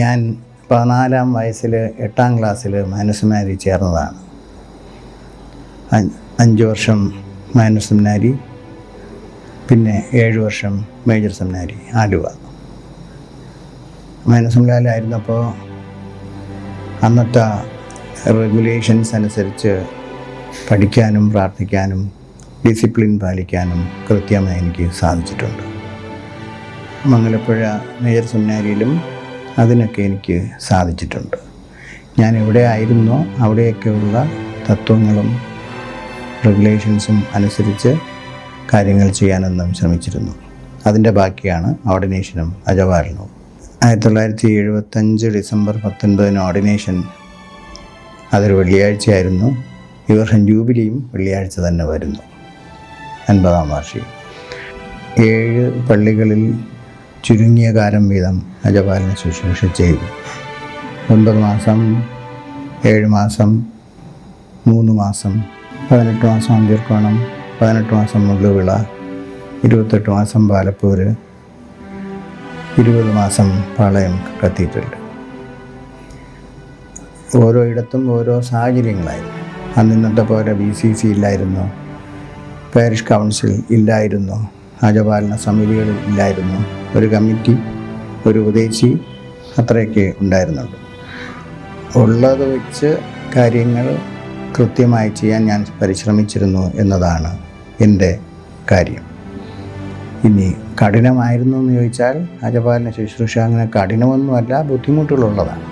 ഞാൻ പതിനാലാം വയസ്സിൽ എട്ടാം ക്ലാസ്സിൽ മാനസമാരി ചേർന്നതാണ്. അഞ്ച് വർഷം മാനസ് സെമിനാരി പിന്നെ ഏഴ് വർഷം മേജർ സെമിനാരി ആലുവ. മൈനർ അന്നത്തെ റെഗുലേഷൻസ് അനുസരിച്ച് പഠിക്കാനും പ്രാർത്ഥിക്കാനും ഡിസിപ്ലിൻ പാലിക്കാനും കൃത്യമായി എനിക്ക് സാധിച്ചിട്ടുണ്ട്. മംഗലപ്പുഴ മേജർ സെമിനാരിയിലും അതിനൊക്കെ എനിക്ക് സാധിച്ചിട്ടുണ്ട്. ഞാൻ എവിടെ ആയിരുന്നോ അവിടെയൊക്കെയുള്ള തത്വങ്ങളും റെഗുലേഷൻസും അനുസരിച്ച് കാര്യങ്ങൾ ചെയ്യാനെന്നും ശ്രമിച്ചിരുന്നു. അതിന്റെ ബാക്കിയാണ് ഓർഡിനേഷനും അജവാരണവും. ആയിരത്തി തൊള്ളായിരത്തി എഴുപത്തഞ്ച് ഡിസംബർ പത്തൊൻപതിന് ഓർഡിനേഷൻ അതൊരു വെള്ളിയാഴ്ചയായിരുന്നു. ഈ വർഷം ജൂബിലിയും വെള്ളിയാഴ്ച തന്നെ വരുന്നു. അൻപതാം വാർഷികം. ഏഴ് പള്ളികളിൽ ചുരുങ്ങിയ കാലം വീതം അജപാലന ശുശ്രൂഷ ചെയ്തു. ഒൻപത് മാസം ഏഴ് മാസം മൂന്ന് മാസം പതിനെട്ട് മാസം അന്തിർക്കോണം പതിനെട്ട് മാസം മുള്ളുവിള ഇരുപത്തെട്ട് മാസം പാലപ്പൂര് ഇരുപത് മാസം പാളയം കത്തീഡ്രൽ ഓരോ ഇടത്തും ഓരോ സാഹചര്യങ്ങളായിരുന്നു അന്നിന്നത്തെ പോലെ ബി സി സി ഇല്ലായിരുന്നു. പാരിഷ് കൗൺസിൽ ഇല്ലായിരുന്നു. ആജപാലന സമിതികളിൽ ഇല്ലായിരുന്നു. ഒരു കമ്മിറ്റി ഒരു ഉപദേശി അത്രയൊക്കെ ഉണ്ടായിരുന്നുള്ളൂ. ഉള്ളത് വെച്ച് കാര്യങ്ങൾ കൃത്യമായി ചെയ്യാൻ ഞാൻ പരിശ്രമിച്ചിരുന്നു എന്നതാണ് എന്റെ കാര്യം. ഇനി കഠിനമായിരുന്നു എന്ന് ചോദിച്ചാൽ രാജപാലന ശുശ്രൂഷ അങ്ങനെ കഠിനമൊന്നുമല്ല ബുദ്ധിമുട്ടുകളുള്ളതാണ്.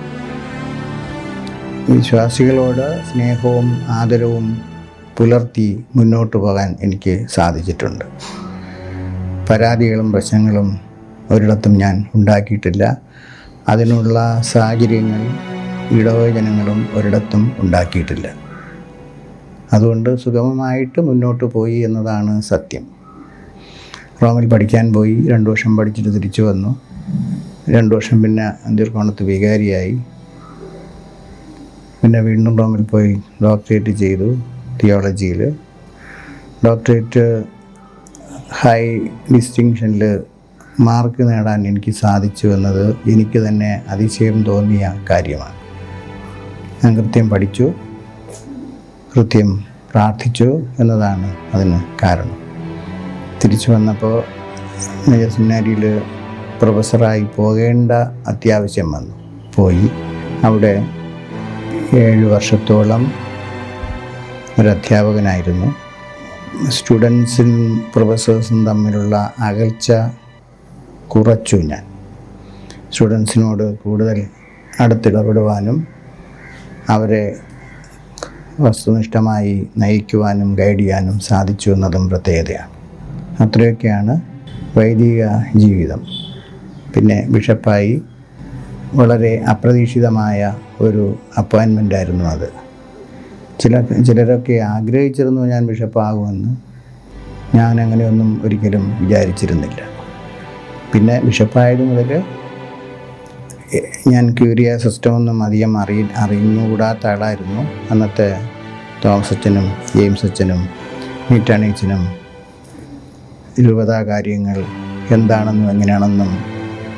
വിശ്വാസികളോട് സ്നേഹവും ആദരവും പുലർത്തി മുന്നോട്ട് പോകാൻ എനിക്ക് സാധിച്ചിട്ടുണ്ട്. പരാതികളും പ്രശ്നങ്ങളും ഒരിടത്തും ഞാൻ ഉണ്ടാക്കിയിട്ടില്ല. അതിനുള്ള സാഹചര്യങ്ങൾ ഇടവചനങ്ങളും ഒരിടത്തും ഉണ്ടാക്കിയിട്ടില്ല. അതുകൊണ്ട് സുഗമമായിട്ട് മുന്നോട്ട് പോയി എന്നതാണ് സത്യം. റോമിൽ പഠിക്കാൻ പോയി രണ്ട് വർഷം പഠിച്ചിട്ട് തിരിച്ചു വന്നു. രണ്ട് വർഷം പിന്നെ അന്തിർക്കോണത്ത് വികാരിയായി. പിന്നെ വീണ്ടും റോമിൽ പോയി ഡോക്ടറേറ്റ് ചെയ്തു തിയോളജിയിൽ. ഡോക്ടറേറ്റ് ഹൈ ഡിസ്റ്റിങ്ഷനിൽ മാർക്ക് നേടാൻ എനിക്ക് സാധിച്ചു എന്നത് എനിക്ക് തന്നെ അതിശയം തോന്നിയ കാര്യമാണ്. ഞാൻ കൃത്യം പഠിച്ചു കൃത്യം പ്രാർത്ഥിച്ചു എന്നതാണ് അതിന് കാരണം. തിരിച്ചു വന്നപ്പോൾ മേജർ സെമിനാരിയിൽ പ്രൊഫസറായി പോകേണ്ട അത്യാവശ്യം വന്നു. പോയി. അവിടെ ഏഴ് വർഷത്തോളം ഒരു അധ്യാപകനായിരുന്നു. സ്റ്റുഡൻസും പ്രൊഫസേഴ്സും തമ്മിലുള്ള അകൽച്ച കുറച്ചു ഞാൻ. സ്റ്റുഡൻസിനോട് കൂടുതൽ അടുത്തിടപെടുവാനും അവരെ വസ്തുനിഷ്ഠമായി നയിക്കുവാനും ഗൈഡ് ചെയ്യാനും സാധിച്ചു എന്നതും പ്രത്യേകതയാണ്. അത്രയൊക്കെയാണ് വൈദിക ജീവിതം. പിന്നെ ബിഷപ്പായി വളരെ അപ്രതീക്ഷിതമായ ഒരു അപ്പോയിൻമെന്റ് ആയിരുന്നു അത്. ചില ചിലരൊക്കെ ആഗ്രഹിച്ചിരുന്നു ഞാൻ ബിഷപ്പാകുമെന്ന് ഞാൻ അങ്ങനെയൊന്നും ഒരിക്കലും വിചാരിച്ചിരുന്നില്ല. പിന്നെ ബിഷപ്പായത് മുതൽ ഞാൻ ക്യൂരിയ സിസ്റ്റമൊന്നും അധികം അറിയ അറിഞ്ഞുകൂടാത്ത ആളായിരുന്നു. അന്നത്തെ തോമസ് അച്ഛനും ജെയിംസ് അച്ഛനും മീറ്റാണീച്ചനും രൂപതാ കാര്യങ്ങൾ എന്താണെന്നും എങ്ങനെയാണെന്നും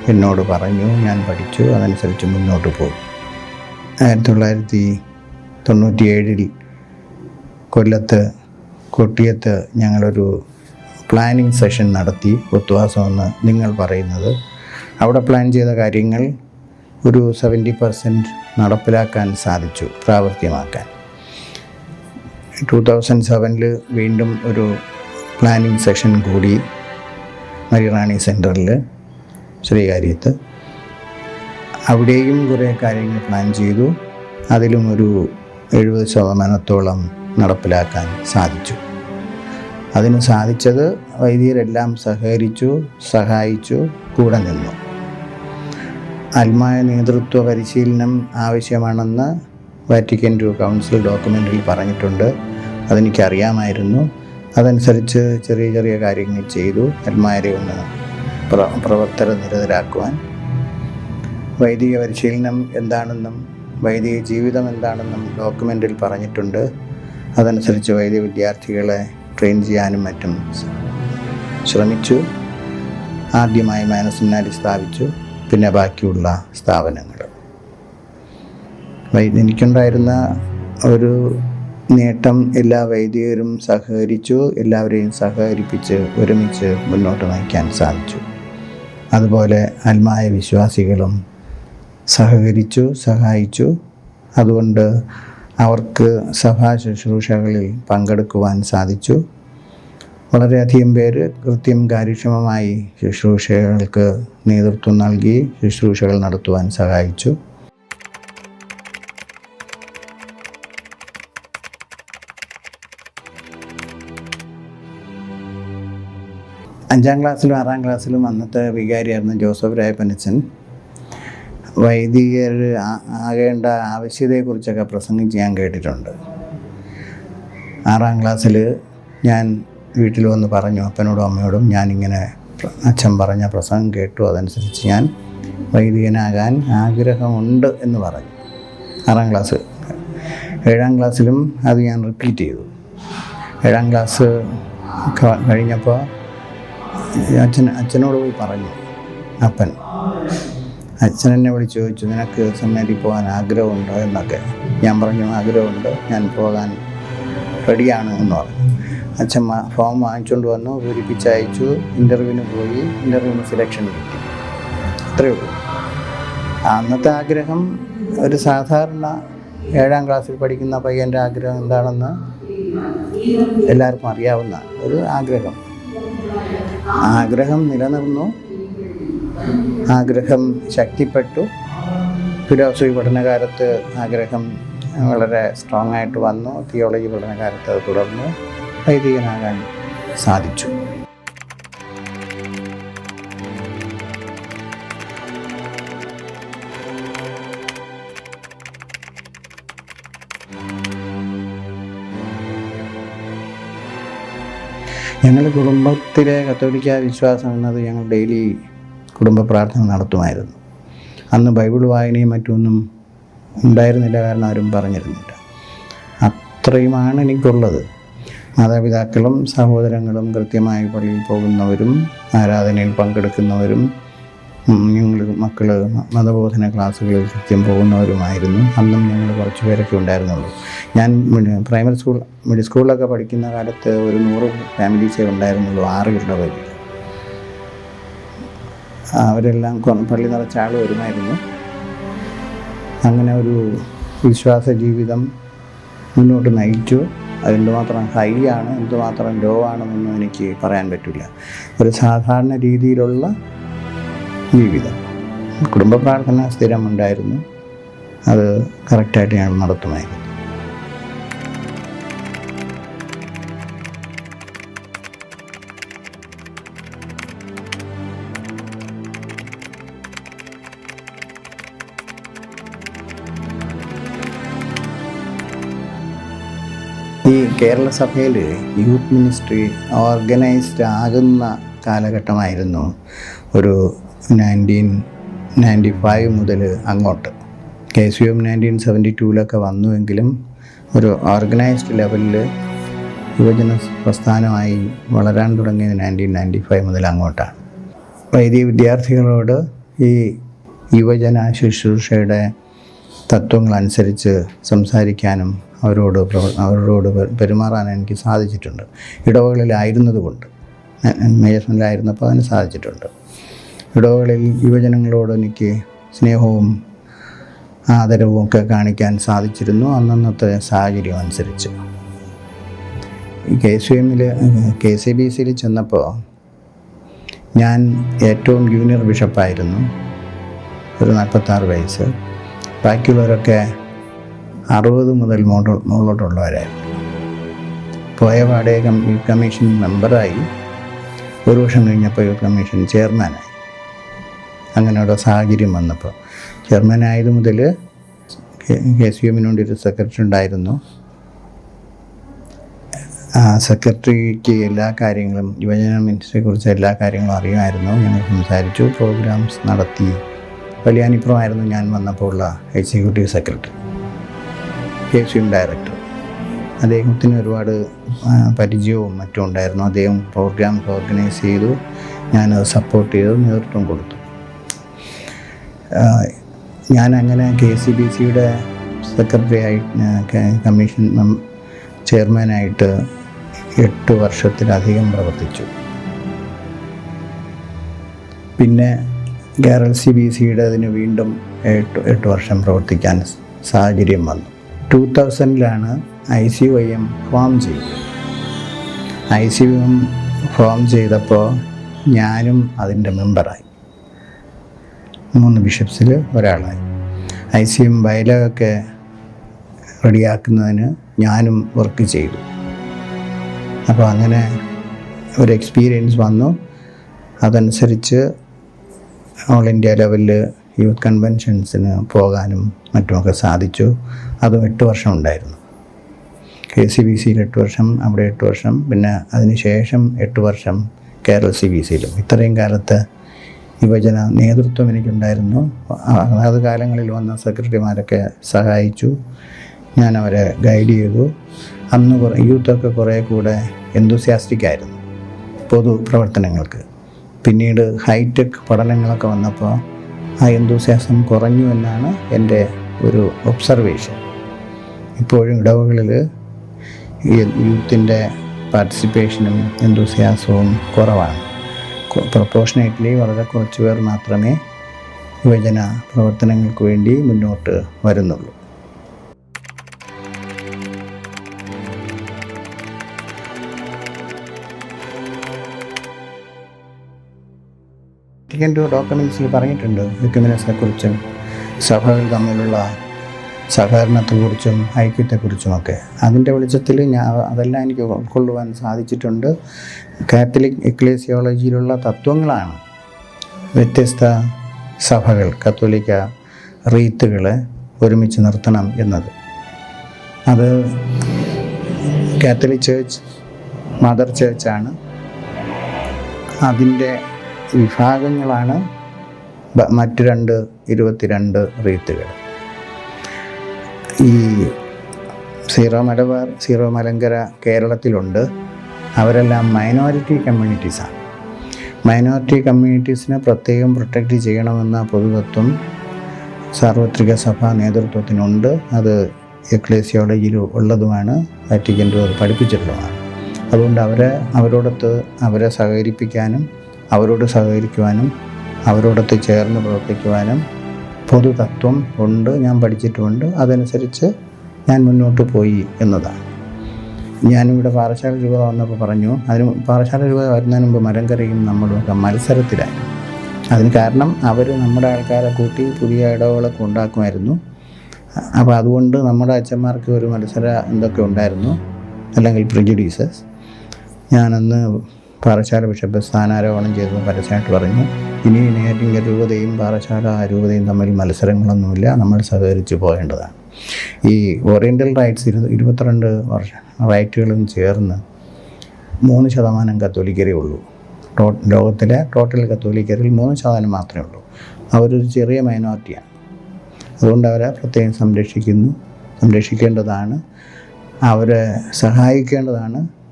എന്നോട് പറഞ്ഞു. ഞാൻ പഠിച്ചു അതനുസരിച്ച് മുന്നോട്ട് പോയി. ആയിരത്തി തൊള്ളായിരത്തി തൊണ്ണൂറ്റിയേഴിൽ കൊല്ലത്ത് കൊട്ടിയത്ത് ഞങ്ങളൊരു പ്ലാനിങ് സെഷൻ നടത്തി ഒത്തുവാസമെന്ന് നിങ്ങൾ പറയുന്നത്. അവിടെ പ്ലാൻ ചെയ്ത കാര്യങ്ങൾ ഒരു സെവന്റി പെർസെന്റ് നടപ്പിലാക്കാൻ സാധിച്ചു പ്രാവർത്തികമാക്കാൻ. ടു തൗസൻഡ് സെവനിൽ വീണ്ടും ഒരു പ്ലാനിങ് സെഷൻ കൂടി മരിറാണി സെന്ററിൽ ശ്രീകാര്യത്ത്. അവിടെയും കുറേ കാര്യങ്ങൾ പ്ലാൻ ചെയ്തു. അതിലും ഒരു എഴുപത് ശതമാനത്തോളം നടപ്പിലാക്കാൻ സാധിച്ചു. അതിന് സാധിച്ചത് വൈദികരെല്ലാം സഹകരിച്ചു സഹായിച്ചു കൂടെ നിന്നു. ആത്മായ നേതൃത്വ പരിശീലനം ആവശ്യമാണെന്ന് വാറ്റിക്കൻ ടു കൗൺസിൽ ഡോക്യുമെന്റിൽ പറഞ്ഞിട്ടുണ്ട്. അതെനിക്കറിയാമായിരുന്നു. അതനുസരിച്ച് ചെറിയ ചെറിയ കാര്യങ്ങൾ ചെയ്തു. ആത്മാരെ ഒന്ന് പ്ര പ്രവർത്തന നിരതരാക്കുവാൻ വൈദിക പരിശീലനം എന്താണെന്നും വൈദിക ജീവിതം എന്താണെന്നും ഡോക്യുമെന്റിൽ പറഞ്ഞിട്ടുണ്ട്. അതനുസരിച്ച് വൈദിക വിദ്യാർത്ഥികളെ ട്രെയിൻ ചെയ്യാനും മറ്റും ശ്രമിച്ചു. ആദ്യമായി മാനസിനാരി സ്ഥാപിച്ചു. പിന്നെ ബാക്കിയുള്ള സ്ഥാപനങ്ങൾ. എനിക്കുണ്ടായിരുന്ന ഒരു നേട്ടം എല്ലാ വൈദികരും സഹകരിച്ചു എല്ലാവരെയും സഹകരിപ്പിച്ച് ഒരുമിച്ച് മുന്നോട്ട് നയിക്കാൻ സാധിച്ചു. അതുപോലെ ആത്മായ വിശ്വാസികളും സഹകരിച്ചു സഹായിച്ചു. അതുകൊണ്ട് അവർക്ക് സഭാ ശുശ്രൂഷകളിൽ പങ്കെടുക്കുവാൻ സാധിച്ചു. വളരെയധികം പേര് കൃത്യം കാര്യക്ഷമമായി ശുശ്രൂഷകൾക്ക് നേതൃത്വം നൽകി ശുശ്രൂഷകൾ നടത്തുവാൻ സഹായിച്ചു. അഞ്ചാം ക്ലാസ്സിലും ആറാം ക്ലാസ്സിലും അന്നത്തെ വികാരിയായിരുന്ന ജോസഫ് രായപ്പനച്ചൻ വൈദികർ ആകേണ്ട ആവശ്യതയെക്കുറിച്ചൊക്കെ പ്രസംഗിച്ച് ഞാൻ കേട്ടിട്ടുണ്ട്. ആറാം ക്ലാസ്സിൽ ഞാൻ വീട്ടിൽ വന്ന് പറഞ്ഞു അപ്പനോടും അമ്മയോടും ഞാനിങ്ങനെ അച്ഛൻ പറഞ്ഞ പ്രസംഗം കേട്ടു. അതനുസരിച്ച് ഞാൻ വൈദികനാകാൻ ആഗ്രഹമുണ്ട് എന്ന് പറഞ്ഞു. ആറാം ക്ലാസ്. ഏഴാം ക്ലാസ്സിലും അത് ഞാൻ റിപ്പീറ്റ് ചെയ്തു. ഏഴാം ക്ലാസ് കഴിഞ്ഞപ്പോൾ അച്ഛൻ അച്ഛനോട് പോയി പറഞ്ഞു അപ്പൻ അച്ഛൻ എന്നെ വിളിച്ച് ചോദിച്ചു നിനക്ക് സമയത്തിൽ പോകാൻ ആഗ്രഹമുണ്ടോ? എന്നൊക്കെ. ഞാൻ പറഞ്ഞു ആഗ്രഹമുണ്ട്. ഞാൻ പോകാൻ റെഡിയാണ് എന്ന് പറഞ്ഞു. അച്ഛൻ ഫോം വാങ്ങിച്ചുകൊണ്ട് വന്നു പൂരിപ്പിച്ച് അയച്ചു ഇന്റർവ്യൂവിന് പോയി. ഇന്റർവ്യൂവിന് സെലക്ഷൻ കിട്ടി. അത്രയേ ഉള്ളൂ. അന്നത്തെ ആഗ്രഹം ഒരു സാധാരണ ഏഴാം ക്ലാസ്സിൽ പഠിക്കുന്ന പയ്യന്റെ ആഗ്രഹം എന്താണെന്ന് എല്ലാവർക്കും അറിയാവുന്ന ഒരു ആഗ്രഹം. ആഗ്രഹം നിലനിർന്നു. ആഗ്രഹം ശക്തിപ്പെട്ടു. ഫിലോസഫി പഠനകാലത്ത് ആഗ്രഹം വളരെ സ്ട്രോങ് ആയിട്ട് വന്നു. തിയോളജി പഠനകാലത്ത് അത് തുടർന്നു. വൈദികനാകാൻ സാധിച്ചു. ഞങ്ങൾ കുടുംബത്തിലെ കത്തോലിക്ക വിശ്വാസം എന്നത് ഞങ്ങൾ ഡെയിലി കുടുംബ പ്രാർത്ഥന നടത്തുമായിരുന്നു. അന്ന് ബൈബിൾ വായനയും മറ്റൊന്നും ഉണ്ടായിരുന്നില്ല കാരണം ആരും പറഞ്ഞിരുന്നില്ല. അത്രയുമാണ് എനിക്കുള്ളത്. മാതാപിതാക്കളും സഹോദരങ്ങളും കൃത്യമായി പള്ളിയിൽ പോകുന്നവരും ആരാധനയിൽ പങ്കെടുക്കുന്നവരും ഞങ്ങൾ മക്കൾ മതബോധന ക്ലാസ്സുകളിൽ കൃത്യം പോകുന്നവരുമായിരുന്നു. അന്നും ഞങ്ങൾ കുറച്ച് പേരൊക്കെ ഉണ്ടായിരുന്നുള്ളൂ. ഞാൻ പ്രൈമറി സ്കൂൾ മിഡിൽ സ്കൂളിലൊക്കെ പഠിക്കുന്ന കാലത്ത് ഒരു നൂറ് ഫാമിലീസേ ഉണ്ടായിരുന്നുള്ളൂ ആറ് കിട്ടുന്ന വഴി അവരെല്ലാം പള്ളി നിറച്ച ആൾ വരുമായിരുന്നു. അങ്ങനെ ഒരു വിശ്വാസ ജീവിതം മുന്നോട്ട് നയിച്ചു. അതെന്തുമാത്രം ഹൈ ആണ് എന്തുമാത്രം ലോ ആണെന്നൊന്നും എനിക്ക് പറയാൻ പറ്റില്ല. ഒരു സാധാരണ രീതിയിലുള്ള ജീവിതം. കുടുംബ പ്രാർത്ഥന സ്ഥിരമുണ്ടായിരുന്നു. അത് കറക്റ്റായിട്ട് ഞാൻ നടത്തുമായിരുന്നു. കേരള സഭയിൽ യൂത്ത് മിനിസ്ട്രി ഓർഗനൈസ്ഡ് ആകുന്ന കാലഘട്ടമായിരുന്നു ഒരു നയന്റീൻ നയന്റി ഫൈവ് മുതൽ അങ്ങോട്ട്. K C M nineteen seventy ടൂവിലൊക്കെ വന്നുവെങ്കിലും ഒരു ഓർഗനൈസ്ഡ് ലെവലിൽ യുവജന പ്രസ്ഥാനമായി വളരാൻ തുടങ്ങിയത് നയന്റീൻ നയന്റി ഫൈവ് മുതൽ അങ്ങോട്ടാണ്. വൈദിക വിദ്യാർത്ഥികളോട് ഈ യുവജന ശുശ്രൂഷയുടെ തത്വങ്ങളനുസരിച്ച് സംസാരിക്കാനും അവരോട് അവരോട് പെരുമാറാൻ എനിക്ക് സാധിച്ചിട്ടുണ്ട്. ഇടവകളിലായിരുന്നതുകൊണ്ട്. മേജസ്മനിലായിരുന്നപ്പോൾ അതിന് സാധിച്ചിട്ടുണ്ട്. ഇടവകളിൽ യുവജനങ്ങളോട് എനിക്ക് സ്നേഹവും ആദരവും ഒക്കെ കാണിക്കാൻ സാധിച്ചിരുന്നു അന്നന്നത്തെ സാഹചര്യം അനുസരിച്ച്. കെ സി എമ്മിൽ കെ സി ബി സിയിൽ ചെന്നപ്പോൾ ഞാൻ ഏറ്റവും ജൂനിയർ ബിഷപ്പായിരുന്നു ഒരു നാൽപ്പത്താറ് വയസ്സ്. ബാക്കിയുള്ളവരൊക്കെ അറുപത് മുതൽ മുകളിലോട്ടുള്ളവരായിരുന്നു പോയ പാടെ യൂത്ത് കമ്മീഷൻ മെമ്പറായി. ഒരു വർഷം കഴിഞ്ഞപ്പോൾ യൂത്ത് കമ്മീഷൻ ചെയർമാനായി. അങ്ങനെയുള്ള സാഹചര്യം വന്നപ്പോൾ ചെയർമാനായത് മുതൽ കെ സി എമ്മിന് വേണ്ടി ഒരു സെക്രട്ടറി ഉണ്ടായിരുന്നു. ആ സെക്രട്ടറിക്ക് എല്ലാ കാര്യങ്ങളും യുവജന മിനിസ്റ്ററിയെക്കുറിച്ച് എല്ലാ കാര്യങ്ങളും അറിയുമായിരുന്നു. ഞങ്ങൾ സംസാരിച്ചു പ്രോഗ്രാംസ് നടത്തി. വലിയാനിപ്പുറമായിരുന്നു ഞാൻ വന്നപ്പോൾ ഉള്ള എക്സിക്യൂട്ടീവ് സെക്രട്ടറി. എം ഡയറക്ടർ അദ്ദേഹത്തിന് ഒരുപാട് പരിചയവും മറ്റും ഉണ്ടായിരുന്നു. അദ്ദേഹം പ്രോഗ്രാംസ് ഓർഗനൈസ് ചെയ്തു. ഞാനത് സപ്പോർട്ട് ചെയ്തു. നേതൃത്വം കൊടുത്തു. ഞാൻ അങ്ങനെ കെ സി ബി സിയുടെ സെക്രട്ടറി ആയിട്ട് കമ്മീഷൻ ചെയർമാനായിട്ട് എട്ട് വർഷത്തിലധികം പ്രവർത്തിച്ചു. പിന്നെ കേരള സി ബി സിയുടെ അതിന് വീണ്ടും എട്ട് എട്ട് വർഷം പ്രവർത്തിക്കാൻ സാഹചര്യം വന്നു. Two തൗസൻഡിലാണ് I C I M form ചെയ്തത്. ഐ സി എം ഫോം ചെയ്തപ്പോൾ ഞാനും അതിന്റെ മെമ്പറായി മൂന്ന് ബിഷപ്സിൽ ഒരാളായി. ഐ സി എം ബയലൊക്കെ റെഡിയാക്കുന്നതിന് ഞാനും വർക്ക് ചെയ്തു. അപ്പോൾ അങ്ങനെ ഒരു എക്സ്പീരിയൻസ് വന്നു. അതനുസരിച്ച് ഓൾ ഇന്ത്യ ലെവലിൽ യൂത്ത് കൺവെൻഷൻസിന് പോകാനും മറ്റുമൊക്കെ സാധിച്ചു. അതും എട്ട് വർഷം ഉണ്ടായിരുന്നു. കെ സി ബി സിയിൽ എട്ട് വർഷം അവിടെ എട്ട് വർഷം. പിന്നെ അതിന് ശേഷം എട്ട് വർഷം കേരള സി ബി സിയിലും. ഇത്രയും കാലത്ത് യുവജന നേതൃത്വം എനിക്കുണ്ടായിരുന്നു. അതാത് കാലങ്ങളിൽ വന്ന സെക്രട്ടറിമാരൊക്കെ സഹായിച്ചു. ഞാൻ അവരെ ഗൈഡ് ചെയ്തു. അന്ന് കുറേ യൂത്തൊക്കെ കുറേ കൂടെ എന്തൂസിയാസ്റ്റിക്കായിരുന്നു പൊതു പ്രവർത്തനങ്ങൾക്ക്. പിന്നീട് ഹൈടെക് പഠനങ്ങളൊക്കെ വന്നപ്പോൾ ആ എന്തൂസിയാസം കുറഞ്ഞു എന്നാണ് എന്റെ ഒരു ഒബ്സർവേഷൻ ഇപ്പോഴും ഇടവകളിൽ യൂത്തിന്റെ പാർട്ടിസിപ്പേഷനും എന്തുസ്യാസവും കുറവാണ്. പ്രൊപ്പോഷനേറ്റ്ലി വളരെ കുറച്ച് പേർ മാത്രമേ യുവജന പ്രവർത്തനങ്ങൾക്ക് വേണ്ടി മുന്നോട്ട് വരുന്നുള്ളൂ. ഡോക്യുമെൻസിൽ പറഞ്ഞിട്ടുണ്ട്. എക്യുമിനസിനെ കുറിച്ചും സഭകൾ തമ്മിലുള്ള സഹകരണത്തെക്കുറിച്ചും ഐക്യത്തെക്കുറിച്ചുമൊക്കെ. അതിന്റെ വെളിച്ചത്തിൽ ഞാൻ അതെല്ലാം എനിക്ക് ഉൾക്കൊള്ളുവാൻ സാധിച്ചിട്ടുണ്ട്. കാത്തലിക് എക്ലേസിയോളജിയിലുള്ള തത്വങ്ങളാണ് വ്യത്യസ്ത സഭകൾ കത്തോലിക്ക റീത്തുകളെ ഒരുമിച്ച് നിർത്തണം എന്നത്. അത് കാത്തലിക് ചേർച്ച് മദർ ചേർച്ചാണ്. അതിന്റെ വിഭാഗങ്ങളാണ് മറ്റ് രണ്ട് ഇരുപത്തിരണ്ട് റീത്തുകൾ. ഈ സീറോ മലബാർ സീറോ മലങ്കര കേരളത്തിലുണ്ട്. അവരെല്ലാം മൈനോറിറ്റി കമ്മ്യൂണിറ്റീസാണ് മൈനോറിറ്റി കമ്മ്യൂണിറ്റീസിനെ പ്രത്യേകം പ്രൊട്ടക്റ്റ് ചെയ്യണമെന്ന പൊതുതത്വം സാർവത്രിക സഭാ നേതൃത്വത്തിനുണ്ട്. അത് എക്ലേസിയോളജിയിൽ ഉള്ളതുമാണ്. വാറ്റിക്കന്റെ അത് പഠിപ്പിച്ചിട്ടുള്ളതാണ്. അതുകൊണ്ട് അവരെ അവരോടൊത്ത് അവരെ സഹകരിപ്പിക്കാനും അവരോട് സഹകരിക്കുവാനും അവരോടൊത്ത് ചേർന്ന് പ്രവർത്തിക്കുവാനും പൊതുതത്വം ഉണ്ട് ഞാൻ പഠിച്ചിട്ടുമുണ്ട് അതനുസരിച്ച് ഞാൻ മുന്നോട്ട് പോയി എന്നതാണ്. ഞാനിവിടെ പാറശാല രൂപത വന്നപ്പോൾ പറഞ്ഞു അതിന് പാറശാല രൂപ വരുന്നതിന് മുമ്പ് മലങ്കരയും നമ്മളുമൊക്കെ മത്സരത്തിലായി അതിന് കാരണം അവർ നമ്മുടെ ആൾക്കാരെ കൂട്ടി പുതിയ ഇടവുകളൊക്കെ ഉണ്ടാക്കുമായിരുന്നു. അപ്പോൾ അതുകൊണ്ട് നമ്മുടെ അച്ഛന്മാർക്ക് ഒരു മത്സര എന്തൊക്കെ ഉണ്ടായിരുന്നു. അല്ലെങ്കിൽ പ്രിജുഡീസസ് ഞാനന്ന് പാറശാല ബിഷപ്പ് സ്ഥാനാരോഹണം ചെയ്തു പരസ്യമായിട്ട് പറഞ്ഞു. ഇനി നേരിയ രൂപതയും പാറശാല രൂപതയും തമ്മിൽ മത്സരങ്ങളൊന്നുമില്ല. നമ്മൾ സഹകരിച്ച് പോകേണ്ടതാണ്. ഈ ഓറിയന്റൽ റൈറ്റ്സ് ഇരു ഇരുപത്തിരണ്ട് വർഷ റൈറ്റുകളും ചേർന്ന് മൂന്ന് ശതമാനം കത്തോലിക്കരേ ഉള്ളൂ. ടോ ലോകത്തിലെ ടോട്ടൽ കത്തോലിക്കരിൽ മൂന്ന് ശതമാനം മാത്രമേ ഉള്ളൂ. അവരൊരു ചെറിയ മൈനോറിറ്റിയാണ് അതുകൊണ്ട് അവരെ പ്രത്യേകം സംരക്ഷിക്കുന്നു. സംരക്ഷിക്കേണ്ടതാണ്. അവരെ സഹായിക്കേണ്ടതാണ്.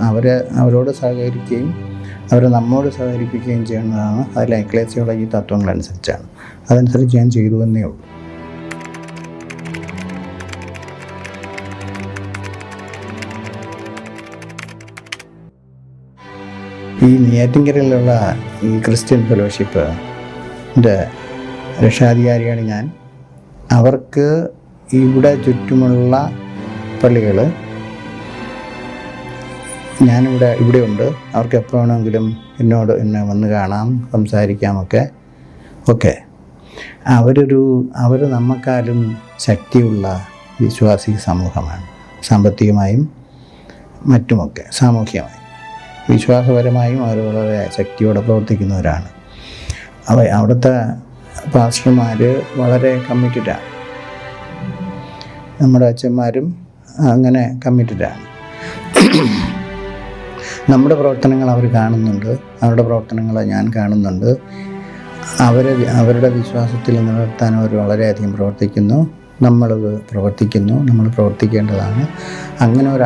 അവരെ അവരോട് സഹകരിക്കുകയും അവരെ നമ്മോട് സഹകരിപ്പിക്കുകയും ചെയ്യുന്നതാണ് അതിലെ തത്വങ്ങൾ തത്വങ്ങളനുസരിച്ചാണ്. അതനുസരിച്ച് ഞാൻ ചെയ്തു എന്നേ ഉള്ളൂ. ഈ നെയ്യാറ്റിൻകരയിലുള്ള ഈ ക്രിസ്ത്യൻ ഫെലോഷിപ്പ് എന്റെ രക്ഷാധികാരിയാണ് ഞാൻ. അവർക്ക് ഇവിടെ ചുറ്റുമുള്ള പള്ളികൾ ഞാനിവിടെ ഇവിടെയുണ്ട് അവർക്ക് എപ്പോൾ വേണമെങ്കിലും എന്നോട് എന്നെ വന്ന് കാണാം സംസാരിക്കാമൊക്കെ ഓക്കെ. അവരൊരു അവർ നമ്മക്കാലും ശക്തിയുള്ള വിശ്വാസി സമൂഹമാണ്. സാമ്പത്തികമായും മറ്റുമൊക്കെ സാമൂഹ്യമായും. വിശ്വാസപരമായും അവർ വളരെ ശക്തിയോടെ പ്രവർത്തിക്കുന്നവരാണ്. അവ അവിടുത്തെ പാസ്റ്റർമാർ വളരെ കമ്മിറ്റഡാണ്. നമ്മുടെ അച്ഛന്മാരും അങ്ങനെ കമ്മിറ്റഡാണ്. നമ്മുടെ പ്രവർത്തനങ്ങൾ അവർ കാണുന്നുണ്ട്. അവരുടെ പ്രവർത്തനങ്ങൾ ഞാൻ കാണുന്നുണ്ട്. അവരെ അവരുടെ വിശ്വാസത്തിൽ നിലനിർത്താൻ അവർ വളരെയധികം പ്രവർത്തിക്കുന്നു. നമ്മളത് പ്രവർത്തിക്കുന്നു. നമ്മൾ പ്രവർത്തിക്കേണ്ടതാണ്. അങ്ങനെ ഒരു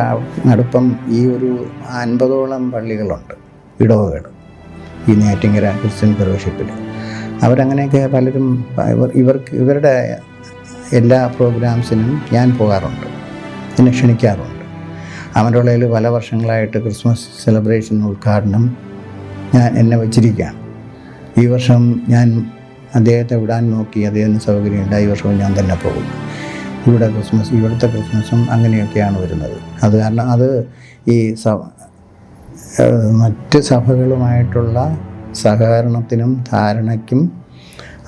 അടുപ്പം ഈ ഒരു അൻപതോളം പള്ളികളുണ്ട്. ഇടവകൾ ഈ നേറ്റിങ്ങര ക്രിസ്ത്യൻ ഫെലോഷിപ്പിൽ. അവരങ്ങനെയൊക്കെ പലരും ഇവർ ഇവർക്ക് ഇവരുടെ എല്ലാ പ്രോഗ്രാംസിനും ഞാൻ പോകാറുണ്ട്. എന്നെ ക്ഷണിക്കാറുണ്ട്. അമരോളയിൽ പല വർഷങ്ങളായിട്ട് ക്രിസ്മസ് സെലിബ്രേഷൻ ഉദ്ഘാടനം ഞാൻ എന്നെ വച്ചിരിക്കുകയാണ്. ഈ വർഷം ഞാൻ അദ്ദേഹത്തെ വിടാൻ നോക്കി അദ്ദേഹത്തിന് സൗകര്യമില്ല ഈ വർഷവും ഞാൻ തന്നെ പോകും ഇവിടെ ക്രിസ്മസ് ഇവിടുത്തെ ക്രിസ്മസും അങ്ങനെയൊക്കെയാണ് വരുന്നത്. അത് കാരണം അത് ഈ സ മറ്റ് സഭകളുമായിട്ടുള്ള സഹകരണത്തിനും ധാരണയ്ക്കും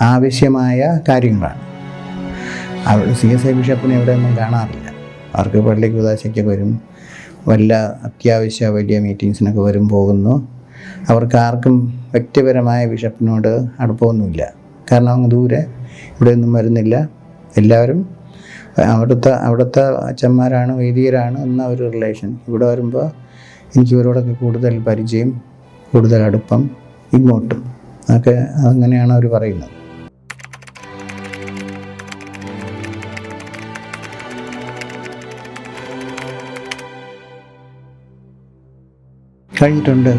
ആവശ്യമായ കാര്യങ്ങളാണ്. അവിടെ സി എസ് ഐ ബിഷപ്പിനെ എവിടെയൊന്നും കാണാറില്ല. അവർക്ക് പള്ളിക്ക് ഉദാശയ്ക്ക് വരും. വല്ല അത്യാവശ്യ വലിയ മീറ്റിങ്സിനൊക്കെ വരും പോകുന്നു. അവർക്ക് ആർക്കും വ്യക്തിപരമായ ബിഷപ്പിനോട് അടുപ്പമൊന്നുമില്ല. കാരണം അങ്ങ് ദൂരെ ഇവിടെ ഒന്നും വരുന്നില്ല. എല്ലാവരും അവിടുത്തെ അവിടുത്തെ അച്ഛന്മാരാണ് വൈദികരാണ് എന്ന ഒരു റിലേഷൻ ഇവിടെ വരുമ്പോൾ എനിക്ക് ഇവരോടൊക്കെ കൂടുതൽ പരിചയം കൂടുതൽ അടുപ്പം ഇങ്ങോട്ടും. അതൊക്കെ അങ്ങനെയാണ് അവർ പറയുന്നത്. കഴിഞ്ഞിട്ടുണ്ട്.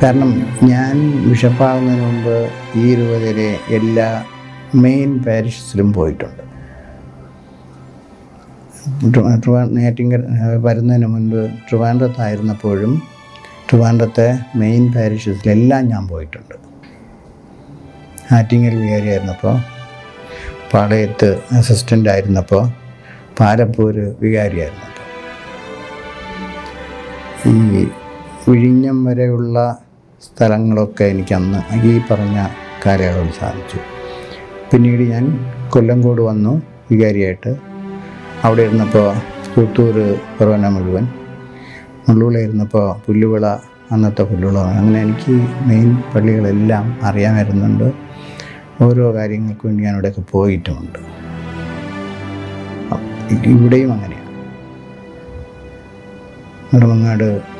കാരണം ഞാൻ ബിഷപ്പാകുന്നതിന് മുമ്പ് ഈ രൂപതയിലെ എല്ലാ മെയിൻ പാരിഷസിലും പോയിട്ടുണ്ട്. നെയ്യാറ്റിൻകര വരുന്നതിന് മുൻപ് ട്രിവാൻഡ്രത്തായിരുന്നപ്പോഴും ട്രിവാൻഡ്രത്തെ മെയിൻ പാരിഷസിലെല്ലാം ഞാൻ പോയിട്ടുണ്ട്. ആറ്റിങ്ങൽ വികാരിയായിരുന്നപ്പോൾ പാളയത്ത് അസിസ്റ്റന്റ് ആയിരുന്നപ്പോൾ പാലപ്പൂര് വികാരിയായിരുന്നപ്പോൾ ഈ വിഴിഞ്ഞം വരെയുള്ള സ്ഥലങ്ങളൊക്കെ എനിക്ക് അന്ന് ഈ പറഞ്ഞ കാലയളവിൽ സാധിച്ചു. പിന്നീട് ഞാൻ കൊല്ലങ്കോട് വന്നു വികാരിയായിട്ട്. അവിടെ ഇരുന്നപ്പോൾ പുത്തൂർ കൊറോന മുഴുവൻ. മുള്ളുവിള പുല്ലുവിള അന്നത്തെ പുല്ലുവിള. അങ്ങനെ എനിക്ക് മെയിൻ പള്ളികളെല്ലാം അറിയാൻ വരുന്നുണ്ട്. ഓരോ കാര്യങ്ങൾക്ക് വേണ്ടി ഞാൻ ഇവിടെയൊക്കെ പോയിട്ടുമുണ്ട്. ഇവിടെയും അങ്ങനെയാണ് നെടുമങ്ങാട്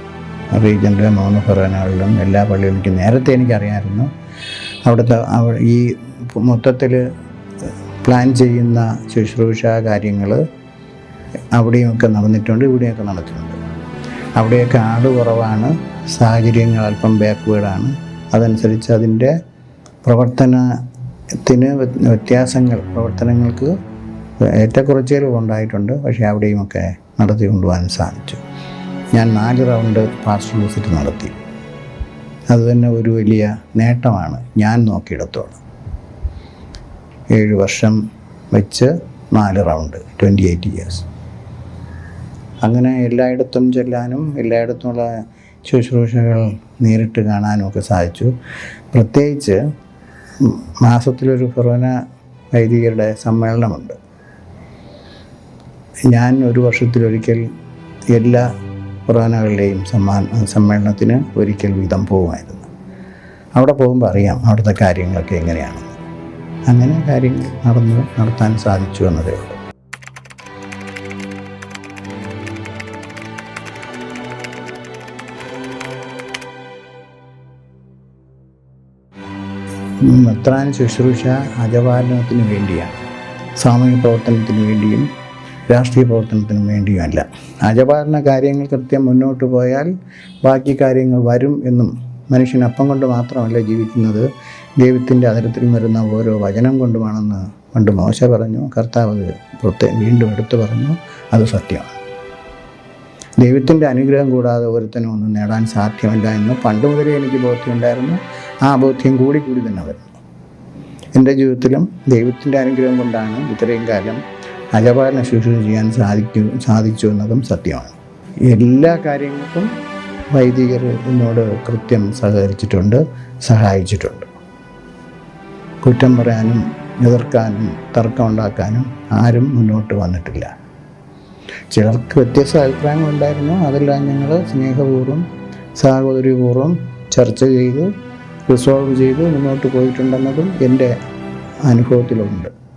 റീജന്റെ മൂന്ന് ഫൊറാനകളിലും എല്ലാ പള്ളികളും എനിക്ക് നേരത്തെ എനിക്കറിയാമായിരുന്നു. അവിടുത്തെ അവ- ഈ മൊത്തത്തിൽ പ്ലാൻ ചെയ്യുന്ന ശുശ്രൂഷ കാര്യങ്ങൾ അവിടെയുമൊക്കെ നടന്നിട്ടുണ്ട് ഇവിടെയൊക്കെ നടത്തിയിട്ടുണ്ട്. അവിടെയൊക്കെ ആട് കുറവാണ് സാഹചര്യങ്ങൾ അല്പം ബാക്ക്വേഡാണ്. അതനുസരിച്ച് അതിന്റെ പ്രവർത്തനത്തിന് വ്യത്യാസങ്ങൾ പ്രവർത്തനങ്ങൾക്ക് ഏറ്റക്കുറച്ചിലുകൾ ഉണ്ടായിട്ടുണ്ട് പക്ഷേ അവിടെയുമൊക്കെ നടത്തി കൊണ്ടുപോകാൻ സാധിച്ചു. ഞാൻ നാല് റൗണ്ട് പാർസൽ വിസിറ്റ് നടത്തി. അതുതന്നെ ഒരു വലിയ നേട്ടമാണ് ഞാൻ നോക്കിയിടത്തോളം. ഏഴ് വർഷം വെച്ച് നാല് റൗണ്ട് ട്വന്റി എയ്റ്റ് ഇയേഴ്സ് അങ്ങനെ എല്ലായിടത്തും ചെല്ലാനും എല്ലായിടത്തുമുള്ള ശുശ്രൂഷകൾ നേരിട്ട് കാണാനും ഒക്കെ സാധിച്ചു. പ്രത്യേകിച്ച് മാസത്തിലൊരു ഫൊറോന വൈദികരുടെ സമ്മേളനമുണ്ട്. ഞാൻ ഒരു വർഷത്തിലൊരിക്കൽ എല്ലാ ഫൊറോനകളുടെയും സമ്മാന സമ്മേളനത്തിന് ഒരിക്കൽ വീതം പോകുമായിരുന്നു അവിടെ പോകുമ്പോൾ അറിയാം അവിടുത്തെ കാര്യങ്ങളൊക്കെ എങ്ങനെയാണ്. അങ്ങനെ കാര്യങ്ങൾ നടന്ന് നടത്താൻ സാധിച്ചു എന്നതേ ഉള്ളൂ. മെത്രാൻ ശുശ്രൂഷ അജപാലനത്തിന് വേണ്ടിയാണ്. സാമൂഹ്യ പ്രവർത്തനത്തിന് വേണ്ടിയും രാഷ്ട്രീയ പ്രവർത്തനത്തിനും വേണ്ടിയുമല്ല അജപാലന കാര്യങ്ങൾ കൃത്യം മുന്നോട്ട് പോയാൽ ബാക്കി കാര്യങ്ങൾ വരും എന്നും മനുഷ്യൻ അപ്പം കൊണ്ട് മാത്രമല്ല ജീവിക്കുന്നത്. ദൈവത്തിന്റെ അതിരത്തിൽ വരുന്ന ഓരോ വചനം കൊണ്ടുമാണെന്ന് പണ്ട് മോശ പറഞ്ഞു. കർത്താവ് പ്രത്യേകം വീണ്ടും എടുത്തു പറഞ്ഞു. അത് സത്യമാണ്. ദൈവത്തിന്റെ അനുഗ്രഹം കൂടാതെ ഒരുത്തനും ഒന്നും നേടാൻ സാധ്യമല്ല എന്ന് പണ്ട് മുതലേ എനിക്ക് ബോധ്യമുണ്ടായിരുന്നു. ആ ബോധ്യം കൂടി കൂടി തന്നെ വരുന്നു. എന്റെ ജീവിതത്തിലും ദൈവത്തിന്റെ അനുഗ്രഹം കൊണ്ടാണ് ഇത്രയും കാലം അജപാലന ശുശ്രൂഷ ചെയ്യാൻ സാധിക്കു സാധിച്ചു എന്നതും സത്യമാണ്. എല്ലാ കാര്യങ്ങൾക്കും വൈദികർ എന്നോട് കൃത്യം സഹകരിച്ചിട്ടുണ്ട് സഹായിച്ചിട്ടുണ്ട്. കുറ്റം പറയാനും എതിർക്കാനും തർക്കമുണ്ടാക്കാനും ആരും മുന്നോട്ട് വന്നിട്ടില്ല. ചിലർക്ക് വ്യത്യസ്ത അഭിപ്രായങ്ങൾ ഉണ്ടായിരുന്നു. അതെല്ലാം ഞങ്ങൾ സ്നേഹപൂർവം സാഹോദര്യപൂർവം ചർച്ച ചെയ്ത് റിസോൾവ് ചെയ്ത് മുന്നോട്ട് പോയിട്ടുണ്ടെന്നതും എന്റെ അനുഭവത്തിലുണ്ട്.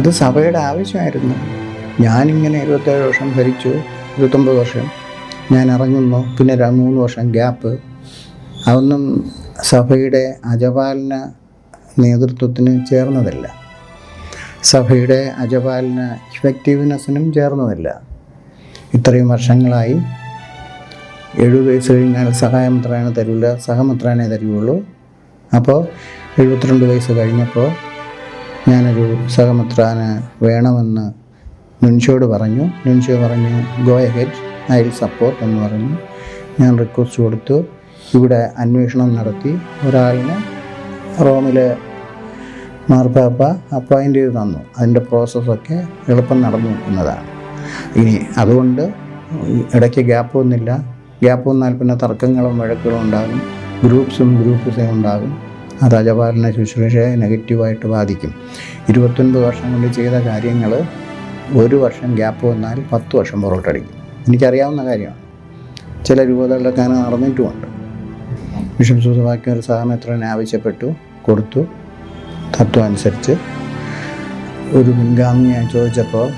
അത് സഭയുടെ ആവശ്യമായിരുന്നു. ഞാനിങ്ങനെ ഇരുപത്തേഴ് വർഷം ഭരിച്ചു ഇരുപത്തൊമ്പത് വർഷം ഞാൻ ഇറങ്ങുന്നു. പിന്നെ മൂന്ന് വർഷം ഗ്യാപ്പ്. അതൊന്നും സഭയുടെ അജപാലന നേതൃത്വത്തിന് ചേർന്നതല്ല. സഭയുടെ അജപാലന ഇഫക്റ്റീവ്നെസ്സിനും ചേർന്നതല്ല. ഇത്രയും വർഷങ്ങളായി എഴുപത് വയസ്സ് കഴിഞ്ഞാൽ സഹായമിത്രാണ് തരില്ല സഹമിത്രാനെ തരുള്ളൂ. അപ്പോൾ എഴുപത്തിരണ്ട് വയസ്സ് കഴിഞ്ഞപ്പോൾ ഞാനൊരു സഹമിത്രാന് വേണമെന്ന് നുൻഷോട് പറഞ്ഞു. നുൻഷോ പറഞ്ഞു go head I will support എന്ന് പറഞ്ഞു. ഞാൻ റിക്വസ്റ്റ് കൊടുത്തു. ഇവിടെ അന്വേഷണം നടത്തി. ഒരാളിനെ റോമിലെ മാർപ്പാപ്പ അപ്പോയിന്റ് ചെയ്ത് തന്നു. അതിന്റെ പ്രോസസ്സൊക്കെ എളുപ്പം നടന്നു നിൽക്കുന്നതാണ് ഇനി അതുകൊണ്ട് ഇടയ്ക്ക് ഗ്യാപ്പ് ഒന്നുമില്ല. ഗ്യാപ്പ് വന്നാൽ പിന്നെ തർക്കങ്ങളും വഴക്കുകളും ഉണ്ടാകും. ഗ്രൂപ്പ്സും ഗ്രൂപ്പ്സും ഉണ്ടാകും. അത് ശുശ്രൂഷയെ നെഗറ്റീവായിട്ട് ബാധിക്കും. ഇരുപത്തൊൻപത് വർഷം കൊണ്ട് ചെയ്ത കാര്യങ്ങൾ ഒരു വർഷം ഗ്യാപ്പ് വന്നാൽ പത്ത് വർഷം പുറകോട്ടടിക്കും എനിക്കറിയാവുന്ന കാര്യമാണ്. ചില രൂപതകളിലൊക്കെ അങ്ങനെ നടന്നിട്ടുമുണ്ട്. ബിഷപ്പ് സൂസവാക്യം ഒരു സഹമെത്രനെ ആവശ്യപ്പെട്ടു കൊടുത്തു. തത്വം അനുസരിച്ച് ഒരു ഞാൻ ചോദിച്ചപ്പോൾ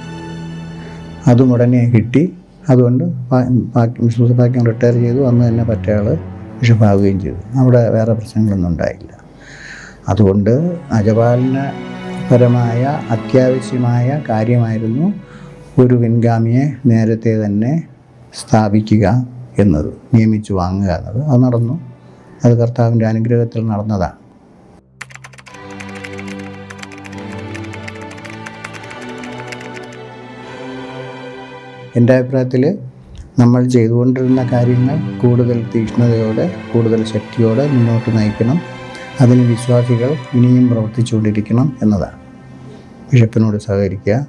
അതും ഉടനെ കിട്ടി. അതുകൊണ്ട് സൂസവാക്യം റിട്ടയർ ചെയ്തു. അന്ന് തന്നെ പറ്റയാൾ ബിഷപ്പാവുകയും ചെയ്തു. അവിടെ വേറെ പ്രശ്നങ്ങളൊന്നും ഉണ്ടായില്ല. അതുകൊണ്ട് അജപാലനപരമായ അത്യാവശ്യമായ കാര്യമായിരുന്നു ഒരു പിൻഗാമിയെ നേരത്തെ തന്നെ സ്ഥാപിക്കുക എന്നത് നിയമിച്ചു വാങ്ങുക എന്നത്. അത് നടന്നു. അത് കർത്താവിന്റെ അനുഗ്രഹത്തിൽ നടന്നതാണ്. എന്റെ അഭിപ്രായത്തിൽ നമ്മൾ ചെയ്തുകൊണ്ടിരുന്ന കാര്യങ്ങൾ കൂടുതൽ തീക്ഷ്ണതയോടെ കൂടുതൽ ശക്തിയോടെ മുന്നോട്ട് നയിക്കണം. അതിന് വിശ്വാസികൾ ഇനിയും പ്രവർത്തിച്ചുകൊണ്ടിരിക്കണം എന്നതാണ്. ബിഷപ്പിനോട് സഹകരിക്കുക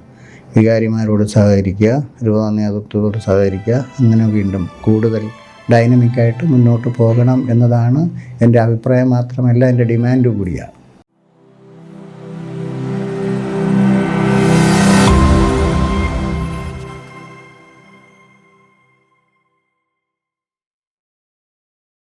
വികാരിമാരോട് സഹകരിക്കുക രൂപ നേതൃത്വത്തോട് സഹകരിക്കുക അങ്ങനെ വീണ്ടും കൂടുതൽ ഡൈനമിക്കായിട്ട് മുന്നോട്ട് പോകണം എന്നതാണ് എന്റെ അഭിപ്രായം മാത്രമല്ല എന്റെ ഡിമാൻഡ് കൂടിയാണ്.